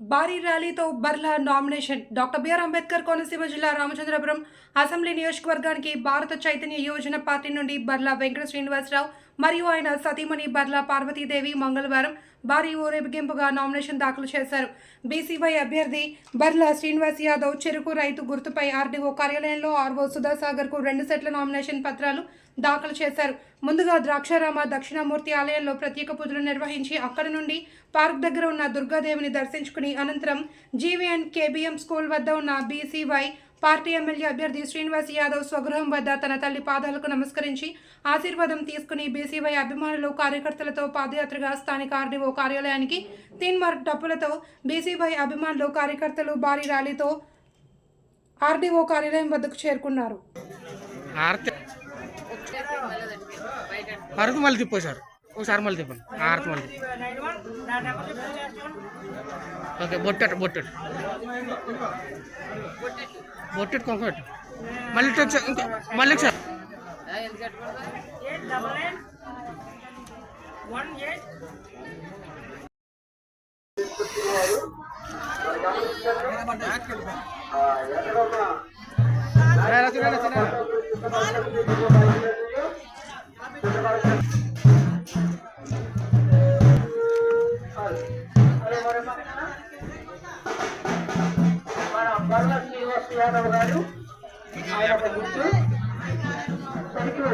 భారీ ర్యాలీతో Barla nomination. Doctor B R Ambedkar Konaseema జిల్లా Ramachandrapuram assembly నియోజకవర్గానికి భారత చైతన్య యోజన పార్టీ నుండి బర్లా వెంకట శ్రీనివాసరావు మరియు ఆయన సతీమణి బర్లా పార్వతీదేవి మంగళవారం భారీ ఊరేగింపుగా నామినేషన్ దాఖలు చేశారు. బీసీవై అభ్యర్థి బర్లా శ్రీనివాస్ యాదవ్ చెరుకు రైతు గుర్తుపై ఆర్డీఓ కార్యాలయంలో ఆర్వో సుధాసాగర్కు రెండు సెట్ల నామినేషన్ పత్రాలు దాఖలు చేశారు. ముందుగా ద్రాక్షారామ దక్షిణామూర్తి ఆలయంలో ప్రత్యేక పూజలు నిర్వహించి అక్కడి నుండి పార్క్ దగ్గర ఉన్న దుర్గాదేవిని దర్శించుకుని అనంతరం జీవీఎన్ కేబీఎం స్కూల్ వద్ద ఉన్న బీసీవై పార్టీ ఎమ్మెల్యే అభ్యర్థి శ్రీనివాస్ యాదవ్ స్వగృహం వద్ద తన తల్లి పాదాలకు నమస్కరించి ఆశీర్వాదం తీసుకుని బీసీవై అభిమానులు కార్యకర్తలతో పాదయాత్రగా స్థానిక ఆర్డీఓ కార్యాలయానికి తీన్మార్క్ డప్పులతో బీసీవై అభిమానులు కార్యకర్తలు భారీ ర్యాలీతో ఆర్డీఓ కార్యాలయం వద్దకు చేరుకున్నారు. అరకు మళ్ళీ తిప్పో సార్ ఒకసారి మళ్ళీ తిప్పండి. ఆరతి మళ్ళీ ఓకే బొట్టెట్ బొట్టెట్ బొట్టెట్ కొంకట్ మళ్ళీ ఇటు ఒకసారి ఇంకో మళ్ళీ ఒకసారి. మన రామారావు గారు ఆయన ఒక గుర్తు. థ్యాంక్ యూ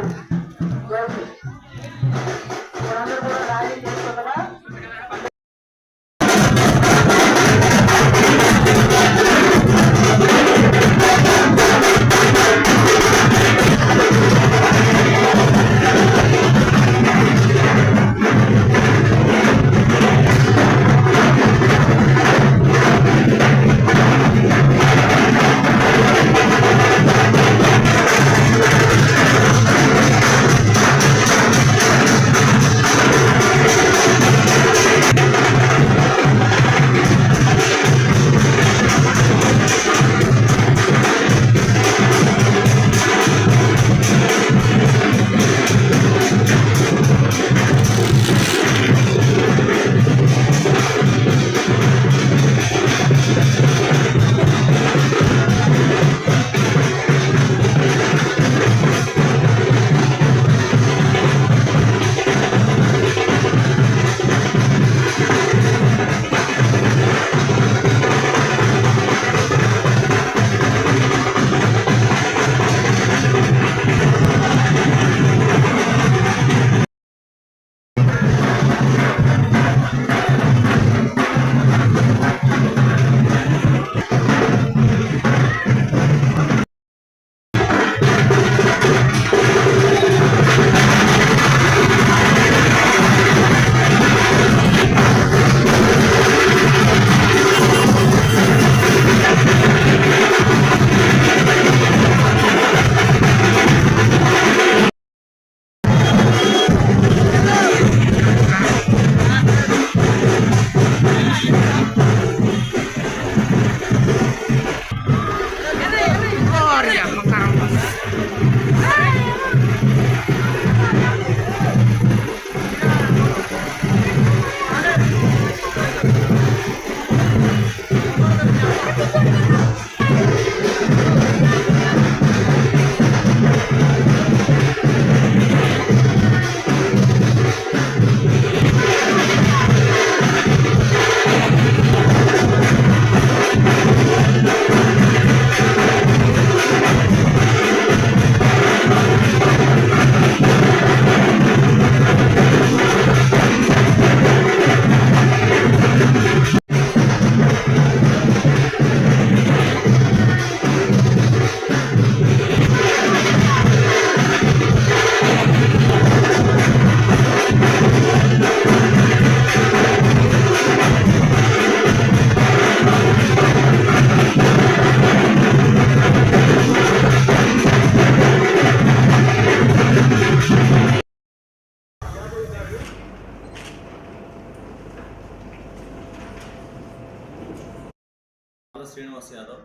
శ్రీనివాస్ యాదవ్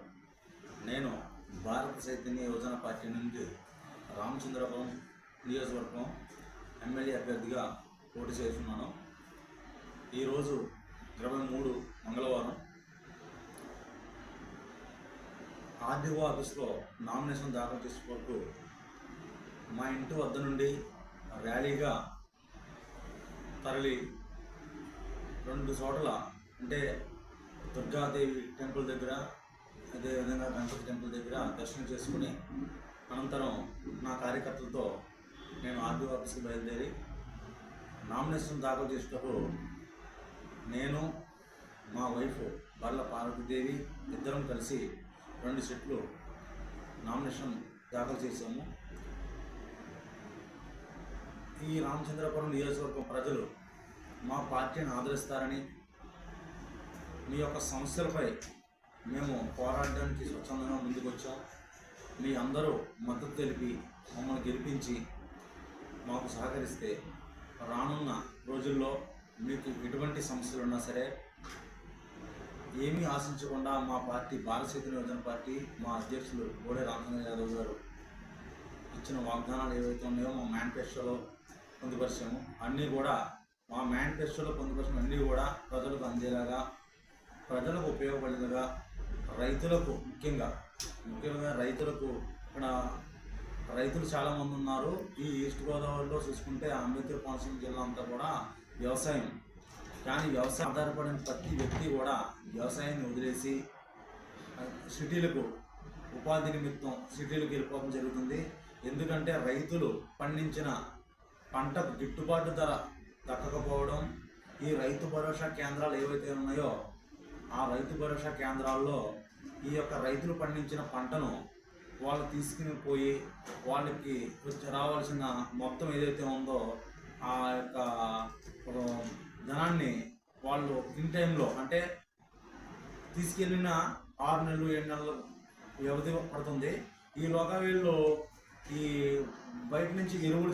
నేను భారత చైతన్య యోజన పార్టీ నుండి రామచంద్రపురం నియోజకవర్గం ఎమ్మెల్యే అభ్యర్థిగా పోటీ చేస్తున్నాను. ఈరోజు ఇరవై మూడు మంగళవారం ఆర్డీఓ ఆఫీస్లో నామినేషన్ దాఖలు చేసుకోవచ్చు మా ఇంటి వద్ద నుండి ర్యాలీగా తరలి రెండు చోట్ల అంటే దుర్గాదేవి టెంపుల్ దగ్గర అదేవిధంగా గణపతి టెంపుల్ దగ్గర దర్శనం చేసుకుని అనంతరం నా కార్యకర్తలతో నేను ఆర్డీఓ ఆఫీస్కి బయలుదేరి నామినేషన్ దాఖలు చేసేటప్పుడు నేను మా వైఫ్ బర్ల పార్వతీదేవి ఇద్దరం కలిసి రెండు సెట్లు నామినేషన్ దాఖలు చేశాము. ఈ రామచంద్రపురం నియోజకవర్గం ప్రజలు మా పార్టీని ఆదరిస్తారని మీ యొక్క సమస్యలపై మేము పోరాడడానికి స్వచ్ఛందంగా ముందుకు వచ్చాం మీ అందరూ మద్దతు తెలిపి మమ్మల్ని గెలిపించి మాకు సహకరిస్తే రానున్న రోజుల్లో మీకు ఎటువంటి సమస్యలు ఉన్నా సరే ఏమీ ఆశించకుండా మా పార్టీ భారతీయ యువజన పార్టీ మా అధ్యక్షులు బోడే రామచంద్ర యాదవ్ గారు ఇచ్చిన వాగ్దానాలు ఏవైతే ఉన్నాయో మా మేనిఫెస్టోలో పొందుపరిచాము. అన్నీ కూడా మా మేనిఫెస్టోలో పొందుపరిచిన అన్నీ కూడా ప్రజలకు అందేలాగా ప్రజలకు ఉపయోగపడేదిగా రైతులకు ముఖ్యంగా ముఖ్యంగా రైతులకు ఇక్కడ రైతులు చాలామంది ఉన్నారు. ఈ ఈస్ట్ గోదావరిలో చూసుకుంటే అంబేద్కర్ కోనసీమ జిల్లా అంతా కూడా వ్యవసాయం. కానీ వ్యవసాయం ఆధారపడిన ప్రతి వ్యక్తి కూడా వ్యవసాయాన్ని వదిలేసి సిటీలకు ఉపాధి నిమిత్తం సిటీలకు వెళ్ళిపోవడం జరుగుతుంది. ఎందుకంటే రైతులు పండించిన పంటకు గిట్టుబాటు ధర దక్కకపోవడం ఈ రైతు భరోసా కేంద్రాలు ఏవైతే ఉన్నాయో ఆ రైతు భరోసా కేంద్రాల్లో ఈ యొక్క రైతులు పండించిన పంటను వాళ్ళు తీసుకుని పోయి వాళ్ళకి రావాల్సిన మొత్తం ఏదైతే ఉందో ఆ యొక్క ధనాన్ని వాళ్ళు ఇన్ టైంలో అంటే తీసుకెళ్ళిన ఆరు నెలలు ఏడు నెలలు వ్యవధి పడుతుంది. ఈలోగా వీళ్ళు ఈ బయట నుంచి ఎరువులు